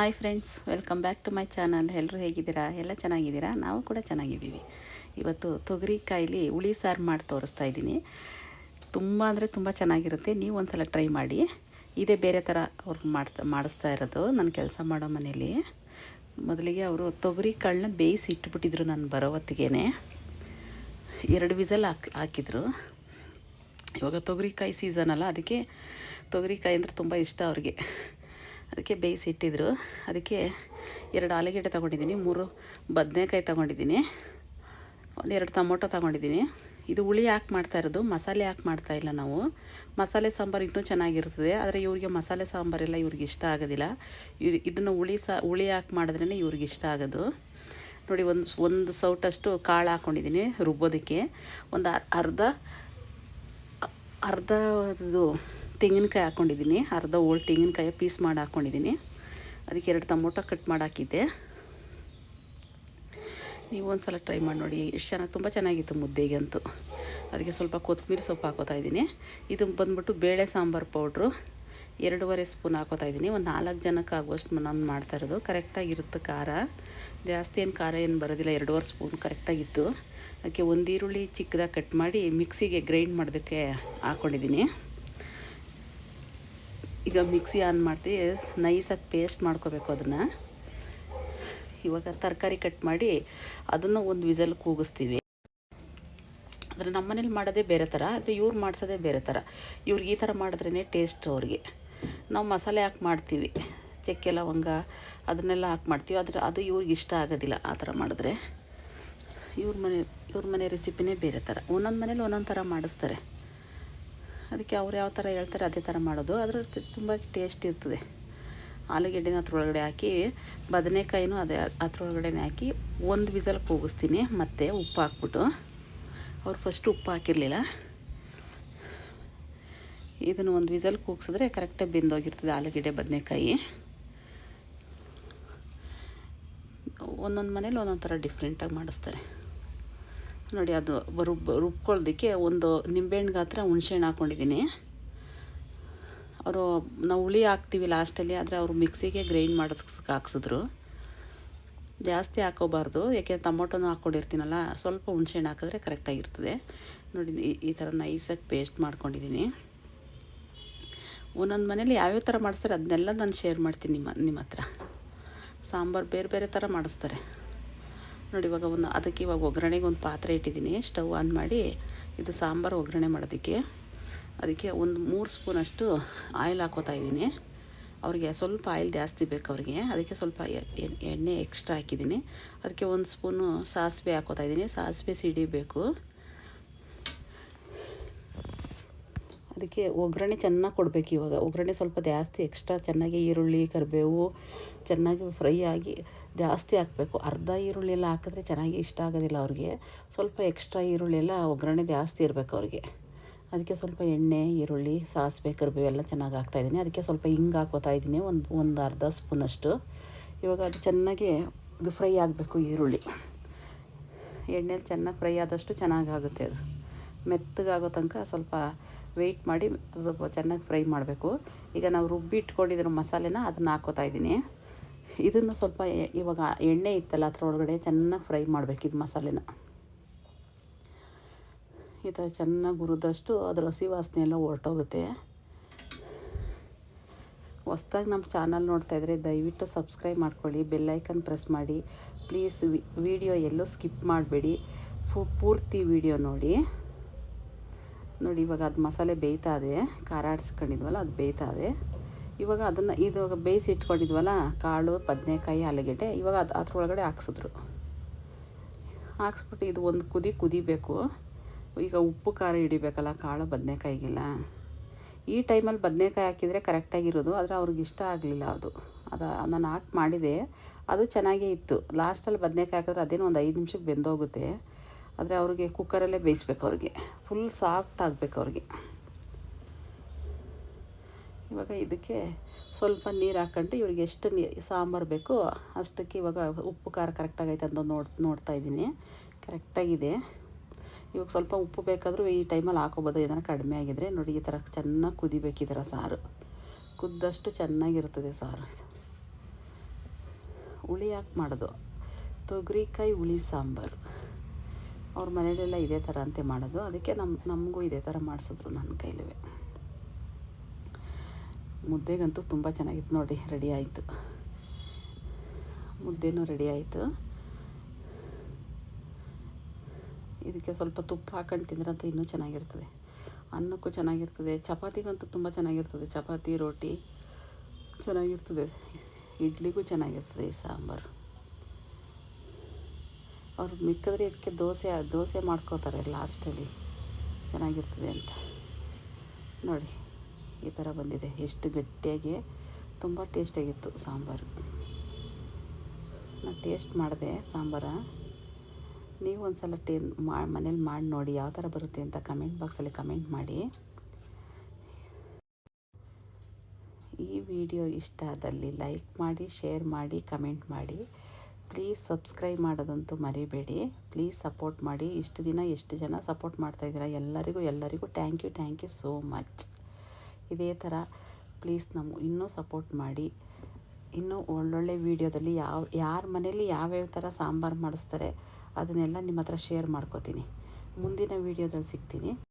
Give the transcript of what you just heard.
Hi friends, welcome back to my channel. ಎಲ್ಲರೂ ಹೇಗಿದ್ದೀರಾ? ಎಲ್ಲ ಚೆನ್ನಾಗಿದ್ದೀರಾ? ನಾವು ಕೂಡ ಚೆನ್ನಾಗಿದ್ದೀವಿ. ಇವತ್ತು ತೊಗರಿಕಾಯಲ್ಲಿ ಹುಳಿ ಸಾರು ಮಾಡಿ ತೋರಿಸ್ತಾ ಇದ್ದೀನಿ. ತುಂಬ ಅಂದರೆ ತುಂಬ ಚೆನ್ನಾಗಿರುತ್ತೆ. ನೀವು ಒಂದು ಸಲ ಟ್ರೈ ಮಾಡಿ. ಇದೇ ಬೇರೆ ಥರ ಅವ್ರು ಮಾಡ್ತಾ, ಮಾಡಿಸ್ತಾ ಇರೋದು. ನಾನು ಕೆಲಸ ಮಾಡೋ ಮನೇಲಿ ಮೊದಲಿಗೆ ಅವರು ತೊಗರಿ ಕಾಳನ್ನ ಬೇಯಿಸಿ ಇಟ್ಬಿಟ್ಟಿದ್ರು ನಾನು ಬರೋ ಹೊತ್ತಿಗೆ ಎರಡು ವಿಸಲ್ ಹಾಕಿ, ಹಾಕಿದ್ರು. ಇವಾಗ ತೊಗರಿಕಾಯಿ ಸೀಸನ್ ಅಲ್ಲ, ಅದಕ್ಕೆ ತೊಗರಿಕಾಯಿ ಅಂದರೆ ತುಂಬ ಇಷ್ಟ ಅವ್ರಿಗೆ. ಅದಕ್ಕೆ ಬೇಯಿಸಿಟ್ಟಿದ್ರು ಅದಕ್ಕೆ ಎರಡು ಆಲೂಗೆಡ್ಡೆ ತೊಗೊಂಡಿದ್ದೀನಿ, ಮೂರು ಬದನೆಕಾಯಿ ತೊಗೊಂಡಿದ್ದೀನಿ ಒಂದೆರಡು ಟೊಮೊಟೊ ತೊಗೊಂಡಿದ್ದೀನಿ. ಇದು ಹುಳಿ ಹಾಕಿ ಮಾಡ್ತಾ ಇರೋದು, ಮಸಾಲೆ ಹಾಕಿ ಮಾಡ್ತಾ ಇಲ್ಲ ನಾವು. ಮಸಾಲೆ ಸಾಂಬಾರು ಇನ್ನೂ ಚೆನ್ನಾಗಿರ್ತದೆ, ಆದರೆ ಇವರಿಗೆ ಮಸಾಲೆ ಸಾಂಬಾರೆಲ್ಲ ಇವ್ರಿಗೆ ಇಷ್ಟ ಆಗೋದಿಲ್ಲ. ಇದು ಇದನ್ನು ಹುಳಿ ಸಾ, ಹುಳಿ ಹಾಕಿ ಮಾಡಿದ್ರೇ ಇವ್ರಿಗೆ ಇಷ್ಟ ಆಗೋದು. ನೋಡಿ, ಒಂದು ಒಂದು ಸೌಟಷ್ಟು ಕಾಳು ಹಾಕ್ಕೊಂಡಿದ್ದೀನಿ ರುಬ್ಬೋದಕ್ಕೆ. ಒಂದು ಅರ್- ಅರ್ಧ ಅರ್ಧ ಇದು ತೆಂಗಿನಕಾಯಿ ಹಾಕ್ಕೊಂಡಿದ್ದೀನಿ ಅರ್ಧ ಓಳು ತೆಂಗಿನಕಾಯಿ ಪೀಸ್ ಮಾಡಿ ಹಾಕ್ಕೊಂಡಿದ್ದೀನಿ ಅದಕ್ಕೆ ಎರಡು ಟೊಮೊಟೊ ಕಟ್ ಮಾಡಿ ಹಾಕಿದ್ದೆ. ನೀವು ಒಂದು ಸಲ ಟ್ರೈ ಮಾಡಿ ನೋಡಿ. ಎಷ್ಟು ಚೆನ್ನಾಗಿ ತುಂಬ ಚೆನ್ನಾಗಿತ್ತು ಮುದ್ದೆಗೆ ಅಂತೂ. ಅದಕ್ಕೆ ಸ್ವಲ್ಪ ಕೊತ್ತಂಬರಿ ಸೊಪ್ಪು ಹಾಕೋತಾ ಇದ್ದೀನಿ. ಇದು ಬಂದ್ಬಿಟ್ಟು ಬೇಳೆ ಸಾಂಬಾರು ಪೌಡ್ರು. ಎರಡೂವರೆ ಸ್ಪೂನ್ ಹಾಕೋತಾ ಇದ್ದೀನಿ. ಒಂದು ನಾಲ್ಕು ಜನಕ್ಕೆ ಆಗುವಷ್ಟು ನಾನು ಮಾಡ್ತಾ ಇರೋದು. ಕರೆಕ್ಟಾಗಿರುತ್ತೆ ಖಾರ. ಜಾಸ್ತಿ ಏನು ಖಾರ ಏನು ಬರೋದಿಲ್ಲ. ಎರಡೂವರೆ ಸ್ಪೂನ್ ಕರೆಕ್ಟಾಗಿತ್ತು ಅದಕ್ಕೆ ಒಂದು ಈರುಳ್ಳಿ ಚಿಕ್ಕದಾಗಿ ಕಟ್ ಮಾಡಿ ಮಿಕ್ಸಿಗೆ ಗ್ರೈಂಡ್ ಮಾಡೋದಕ್ಕೆ ಹಾಕ್ಕೊಂಡಿದ್ದೀನಿ ಈಗ ಮಿಕ್ಸಿ ಆನ್ ಮಾಡ್ತೀವಿ ನೈಸಾಗಿ ಪೇಸ್ಟ್ ಮಾಡ್ಕೋಬೇಕು ಅದನ್ನು. ಇವಾಗ ತರಕಾರಿ ಕಟ್ ಮಾಡಿ ಅದನ್ನು ಒಂದು ವಿಸಲ್ ಕೂಗಿಸ್ತೀವಿ. ಆದರೆ ನಮ್ಮ ಮನೇಲಿ ಮಾಡೋದೇ ಬೇರೆ ಥರ, ಆದರೆ ಇವ್ರು ಮಾಡಿಸೋದೇ ಬೇರೆ ಥರ. ಇವ್ರಿಗೆ ಈ ಥರ ಮಾಡಿದ್ರೇ ಟೇಸ್ಟ್ ಅವ್ರಿಗೆ. ನಾವು ಮಸಾಲೆ ಹಾಕಿ ಮಾಡ್ತೀವಿ. ಚಕ್ಕೆ ಲವಂಗ ಅದನ್ನೆಲ್ಲ ಹಾಕಿ ಮಾಡ್ತೀವಿ. ಆದರೆ ಅದು ಇವ್ರಿಗೆ ಇಷ್ಟ ಆಗೋದಿಲ್ಲ ಆ ಥರ ಮಾಡಿದ್ರೆ. ಇವ್ರ ಮನೆ ಇವ್ರ ಮನೆ ರೆಸಿಪಿನೇ ಬೇರೆ ಥರ. ಒಂದೊಂದು ಮನೇಲಿ ಒಂದೊಂದು ಥರ ಮಾಡಿಸ್ತಾರೆ. ಅದಕ್ಕೆ ಅವ್ರು ಯಾವ ಥರ ಹೇಳ್ತಾರೆ ಅದೇ ಥರ ಮಾಡೋದು. ಅದ್ರ ತುಂಬ ಟೇಸ್ಟ್ ಇರ್ತದೆ. ಆಲೂಗೆಡ್ಡೆನ ಅದ್ರೊಳಗಡೆ ಹಾಕಿ, ಬದನೆಕಾಯಿನೂ ಅದೇ ಅದ್ರೊಳಗಡೆನೇ ಹಾಕಿ ಒಂದು ವಿಸಲ್ ಕೂಗಿಸ್ತೀನಿ. ಮತ್ತು ಉಪ್ಪು ಹಾಕ್ಬಿಟ್ಟು, ಅವ್ರು ಫಸ್ಟ್ ಉಪ್ಪು ಹಾಕಿರಲಿಲ್ಲ. ಇದನ್ನು ಒಂದು ವಿಸಲ್ ಕೂಗಿಸಿದ್ರೆ ಕರೆಕ್ಟಾಗಿ ಬೆಂದೋಗಿರ್ತದೆ ಆಲೂಗೆಡ್ಡೆ, ಬದನೆಕಾಯಿ. ಒಂದೊಂದು ಮನೇಲಿ ಒಂದೊಂದು ಥರ ಡಿಫ್ರೆಂಟಾಗಿ ಮಾಡಿಸ್ತಾರೆ. ನೋಡಿ ಅದು ರುಬ್ ರುಬ್ಕೊಳ್ಳೋದಕ್ಕೆ ಒಂದು ನಿಂಬೆಹಣ್ಣು ಗಾತ್ರ ಹುಣ್ಸೆಹಣ್ಣು ಹಾಕ್ಕೊಂಡಿದ್ದೀನಿ ಅವರು ನಾವು ಹುಳಿ ಹಾಕ್ತೀವಿ ಲಾಸ್ಟಲ್ಲಿ, ಆದರೆ ಅವರು ಮಿಕ್ಸಿಗೆ ಗ್ರೈಂಡ್ ಮಾಡೋದಕ್ಕೆ ಹಾಕ್ಸಿದ್ರು. ಜಾಸ್ತಿ ಹಾಕೋಬಾರ್ದು, ಯಾಕೆ ಟೊಮೊಟೊನೂ ಹಾಕ್ಕೊಂಡಿರ್ತೀನಲ್ಲ, ಸ್ವಲ್ಪ ಹುಣ್ಸೆಹಣ್ಣು ಹಾಕಿದ್ರೆ ಕರೆಕ್ಟಾಗಿರ್ತದೆ. ನೋಡಿ, ಈ- ಈ ಥರ ನೈಸಾಗಿ ಪೇಸ್ಟ್ ಮಾಡ್ಕೊಂಡಿದ್ದೀನಿ. ಒಂದೊಂದು ಮನೇಲಿ ಯಾವ್ಯಾವ ಥರ ಮಾಡಿಸ್ತಾರೆ, ಅದನ್ನೆಲ್ಲ ನಾನು ಶೇರ್ ಮಾಡ್ತೀನಿ ನಿಮ್ಮ ನಿಮ್ಮ ಹತ್ರ. ಸಾಂಬಾರು ಬೇರೆ ಬೇರೆ ಥರ ಮಾಡಿಸ್ತಾರೆ. ನೋಡಿ, ಇವಾಗ ಒಂದು ಅದಕ್ಕೆ ಇವಾಗ ಒಗ್ಗರಣೆಗೆ ಒಂದು ಪಾತ್ರೆ ಇಟ್ಟಿದ್ದೀನಿ. ಸ್ಟವ್ ಆನ್ ಮಾಡಿ ಇದು ಸಾಂಬಾರು ಒಗ್ಗರಣೆ ಮಾಡೋದಕ್ಕೆ. ಅದಕ್ಕೆ ಒಂದು ಮೂರು ಸ್ಪೂನಷ್ಟು ಆಯಿಲ್ ಹಾಕೋತಾ ಇದ್ದೀನಿ. ಅವ್ರಿಗೆ ಸ್ವಲ್ಪ ಆಯಿಲ್ ಜಾಸ್ತಿ ಬೇಕು ಅವ್ರಿಗೆ. ಅದಕ್ಕೆ ಸ್ವಲ್ಪ ಎಣ್ಣೆ ಎಕ್ಸ್ಟ್ರಾ ಹಾಕಿದ್ದೀನಿ. ಅದಕ್ಕೆ ಒಂದು ಸ್ಪೂನು ಸಾಸಿವೆ ಹಾಕೋತಾ ಇದ್ದೀನಿ. ಸಾಸಿವೆ ಸಿಡಿಬೇಕು ಅದಕ್ಕೆ ಒಗ್ಗರಣೆ ಚೆನ್ನಾಗಿ ಕೊಡಬೇಕು ಇವಾಗ. ಒಗ್ಗರಣೆ ಸ್ವಲ್ಪ ಜಾಸ್ತಿ ಎಕ್ಸ್ಟ್ರಾ ಚೆನ್ನಾಗಿ ಈರುಳ್ಳಿ, ಕರಿಬೇವು ಚೆನ್ನಾಗಿ ಫ್ರೈ ಆಗಿ ಜಾಸ್ತಿ ಹಾಕಬೇಕು. ಅರ್ಧ ಈರುಳ್ಳಿ ಎಲ್ಲ ಹಾಕಿದ್ರೆ ಚೆನ್ನಾಗಿ ಇಷ್ಟ ಆಗೋದಿಲ್ಲ ಅವ್ರಿಗೆ. ಸ್ವಲ್ಪ ಎಕ್ಸ್ಟ್ರಾ ಈರುಳ್ಳಿ ಎಲ್ಲ ಒಗ್ಗರಣೆ ಜಾಸ್ತಿ ಇರಬೇಕು ಅವ್ರಿಗೆ. ಅದಕ್ಕೆ ಸ್ವಲ್ಪ ಎಣ್ಣೆ, ಈರುಳ್ಳಿ, ಸಾಸಿವೆ, ಕರಿಬೇವು ಎಲ್ಲ ಚೆನ್ನಾಗಿ ಹಾಕ್ತಾಯಿದ್ದೀನಿ ಅದಕ್ಕೆ ಸ್ವಲ್ಪ ಹಿಂಗೆ ಹಾಕೋತಾ ಇದ್ದೀನಿ. ಒಂದು ಒಂದು ಅರ್ಧ ಸ್ಪೂನಷ್ಟು. ಇವಾಗ ಅದು ಚೆನ್ನಾಗಿ ಇದು ಫ್ರೈ ಆಗಬೇಕು ಈರುಳ್ಳಿ. ಎಣ್ಣೆಲಿ ಚೆನ್ನಾಗಿ ಫ್ರೈ ಆದಷ್ಟು ಚೆನ್ನಾಗಾಗುತ್ತೆ ಅದು. ಮೆತ್ತಗಾಗೋ ತನಕ ಸ್ವಲ್ಪ ವೆಯ್ಟ್ ಮಾಡಿ ಸ್ವಲ್ಪ ಚೆನ್ನಾಗಿ ಫ್ರೈ ಮಾಡಬೇಕು. ಈಗ ನಾವು ರುಬ್ಬಿ ಮಸಾಲೆನ ಅದನ್ನು ಹಾಕೋತಾ ಇದ್ದೀನಿ. ಇದನ್ನು ಸ್ವಲ್ಪ ಇವಾಗ ಎಣ್ಣೆ ಇತ್ತಲ್ಲ ಅದರ ಒಳಗಡೆ ಚೆನ್ನಾಗಿ ಫ್ರೈ ಮಾಡಬೇಕು ಇದು ಮಸಾಲೆನ. ಈ ಥರ ಚೆನ್ನಾಗಿ ಹುರಿದಷ್ಟು ಅದ್ರ ಹಸಿ ವಾಸನೆ ಎಲ್ಲ ಹೊರಟೋಗುತ್ತೆ. ಹೊಸ್ದಾಗಿ ನಮ್ಮ ಚಾನಲ್ ನೋಡ್ತಾ ಇದ್ದರೆ ದಯವಿಟ್ಟು ಸಬ್ಸ್ಕ್ರೈಬ್ ಮಾಡ್ಕೊಳ್ಳಿ ಬೆಲ್ಲೈಕನ್ ಪ್ರೆಸ್ ಮಾಡಿ. ಪ್ಲೀಸ್ ವಿಡಿಯೋ ಎಲ್ಲೂ ಸ್ಕಿಪ್ ಮಾಡಬೇಡಿ. ಫು, ಪೂರ್ತಿ ವಿಡಿಯೋ ನೋಡಿ. ನೋಡಿ, ಇವಾಗ ಅದು ಮಸಾಲೆ ಬೇಯ್ತಾ ಇದೆ. ಖಾರ ಆಡಿಸ್ಕೊಂಡಿದ್ವಲ್ಲ, ಅದು ಬೇಯ್ತಾ ಇದೆ. ಇವಾಗ ಅದನ್ನು ಇದು ಬೇಯಿಸಿ ಇಟ್ಕೊಂಡಿದ್ವಲ್ಲ, ಕಾಳು, ಬದನೆಕಾಯಿ, ಆಲೂಗೆಡ್ಡೆ, ಇವಾಗ ಅದು ಅದ್ರೊಳಗಡೆ ಹಾಕ್ಸಿದ್ರು. ಹಾಕ್ಸ್ಬಿಟ್ಟು ಇದು ಒಂದು ಕುದಿ ಕುದಿಬೇಕು. ಈಗ ಉಪ್ಪು, ಖಾರ ಹಿಡಿಬೇಕಲ್ಲ, ಕಾಳು, ಬದನೆಕಾಯಿಗೆಲ್ಲ. ಈ ಟೈಮಲ್ಲಿ ಬದನೆಕಾಯಿ ಹಾಕಿದರೆ ಕರೆಕ್ಟಾಗಿರೋದು ಆದರೆ ಅವ್ರಿಗೆ ಇಷ್ಟ ಆಗಲಿಲ್ಲ ಅದು. ಅದು ನಾನು ಹಾಕಿ ಮಾಡಿದೆ. ಅದು ಚೆನ್ನಾಗೇ ಇತ್ತು. ಲಾಸ್ಟಲ್ಲಿ ಬದನೆಕಾಯಿ ಹಾಕಿದ್ರೆ ಅದೇನೋ ಒಂದು ಐದು ನಿಮಿಷಕ್ಕೆ ಬೆಂದೋಗುತ್ತೆ. ಆದರೆ ಅವ್ರಿಗೆ ಕುಕ್ಕರಲ್ಲೇ ಬೇಯಿಸ್ಬೇಕು ಅವ್ರಿಗೆ. ಫುಲ್ ಸಾಫ್ಟ್ ಆಗಬೇಕು ಅವ್ರಿಗೆ. ಇವಾಗ ಇದಕ್ಕೆ ಸ್ವಲ್ಪ ನೀರು ಹಾಕ್ಕೊಂಡು ಇವ್ರಿಗೆ ಎಷ್ಟು ನೀ, ಸಾಂಬಾರು ಬೇಕೋ ಅಷ್ಟಕ್ಕೆ ಇವಾಗ ಉಪ್ಪು, ಖಾರ ಕರೆಕ್ಟಾಗೈತೆ ಅಂತ ನೋಡ್, ನೋಡ್ತಾ ಇದ್ದೀನಿ. ಕರೆಕ್ಟಾಗಿದೆ ಇವಾಗ ಸ್ವಲ್ಪ ಉಪ್ಪು ಬೇಕಾದರೂ ಈ ಟೈಮಲ್ಲಿ ಹಾಕೋಬೋದು. ಏನಾರು ಕಡಿಮೆ ಆಗಿದ್ರೆ ನೋಡಿ ಈ ಥರ ಚೆನ್ನಾಗಿ ಕುದಿಬೇಕು ಈ ಥರ ಸಾರು. ಕುದ್ದಷ್ಟು ಚೆನ್ನಾಗಿರ್ತದೆ ಸಾರು. ಹುಳಿ ಹಾಕಿ ಮಾಡೋದು? ತೊಗರಿಕಾಯಿ ಹುಳಿ ಸಾಂಬಾರು. ಅವ್ರ ಮನೇಲೆಲ್ಲ ಇದೇ ಥರ ಅಂತೆ ಮಾಡೋದು. ಅದಕ್ಕೆ ನಮ್ಮ ನಮಗೂ ಇದೇ ಥರ ಮಾಡಿಸಿದ್ರು ನನ್ನ ಕೈಲೇ ಮುದ್ದೆಗಂತೂ ತುಂಬ ಚೆನ್ನಾಗಿತ್ತು ನೋಡಿ, ರೆಡಿ ಆಯಿತು. ಮುದ್ದೆನೂ ರೆಡಿ ಆಯಿತು. ಇದಕ್ಕೆ ಸ್ವಲ್ಪ ತುಪ್ಪ ಹಾಕೊಂಡು ತಿಂದ್ರಂತೂ ಇನ್ನೂ ಚೆನ್ನಾಗಿರ್ತದೆ. ಅನ್ನಕ್ಕೂ ಚೆನ್ನಾಗಿರ್ತದೆ. ಚಪಾತಿಗಂತೂ ತುಂಬ ಚೆನ್ನಾಗಿರ್ತದೆ. ಚಪಾತಿ, ರೋಟಿ ಚೆನ್ನಾಗಿರ್ತದೆ. ಇಡ್ಲಿಗೂ ಚೆನ್ನಾಗಿರ್ತದೆ ಈ ಸಾಂಬಾರು. ಅವ್ರು ಮಿಕ್ಕಿದ್ರೆ ಇದಕ್ಕೆ ದೋಸೆ ದೋಸೆ ಮಾಡ್ಕೋತಾರೆ ಲಾಸ್ಟಲ್ಲಿ. ಚೆನ್ನಾಗಿರ್ತದೆ ಅಂತ. ನೋಡಿ, ಈ ಥರ ಬಂದಿದೆ. ಎಷ್ಟು ಗಟ್ಟಿಯಾಗಿ, ತುಂಬ ಟೇಸ್ಟಾಗಿತ್ತು ಸಾಂಬಾರು. ನಾನು ಟೇಸ್ಟ್ ಮಾಡಿದೆ ಸಾಂಬಾರ. ನೀವು ಒಂದು ಸಲ ಟೇ ಮನೇಲಿ ಮಾಡಿ ನೋಡಿ ಯಾವ ಥರ ಬರುತ್ತೆ ಅಂತ ಕಮೆಂಟ್ ಬಾಕ್ಸಲ್ಲಿ ಕಮೆಂಟ್ ಮಾಡಿ. ಈ ವಿಡಿಯೋ ಇಷ್ಟ ಆದಲ್ಲಿ ಲೈಕ್ ಮಾಡಿ, ಶೇರ್ ಮಾಡಿ, ಕಮೆಂಟ್ ಮಾಡಿ. ಪ್ಲೀಸ್ ಸಬ್ಸ್ಕ್ರೈಬ್ ಮಾಡೋದಂತೂ ಮರಿಬೇಡಿ. ಪ್ಲೀಸ್ ಸಪೋರ್ಟ್ ಮಾಡಿ. ಇಷ್ಟು ದಿನ ಎಷ್ಟು ಜನ ಸಪೋರ್ಟ್ ಮಾಡ್ತಾಯಿದ್ದೀರಾ ಎಲ್ಲರಿಗೂ ಎಲ್ಲರಿಗೂ thank you thank you so much ಇದೇ ಥರ ಪ್ಲೀಸ್ ನಮ್ಮ ಇನ್ನೂ ಸಪೋರ್ಟ್ ಮಾಡಿ. ಇನ್ನೂ ಒಳ್ಳೊಳ್ಳೆ ವೀಡಿಯೋದಲ್ಲಿ ಯಾವ, ಯಾರ ಮನೇಲಿ ಯಾವ್ಯಾವ ಥರ ಸಾಂಬಾರು ಮಾಡಿಸ್ತಾರೆ, ಅದನ್ನೆಲ್ಲ ನಿಮ್ಮ ಹತ್ರ ಶೇರ್ ಮಾಡ್ಕೋತೀನಿ. ಮುಂದಿನ ವೀಡಿಯೋದಲ್ಲಿ ಸಿಗ್ತೀನಿ.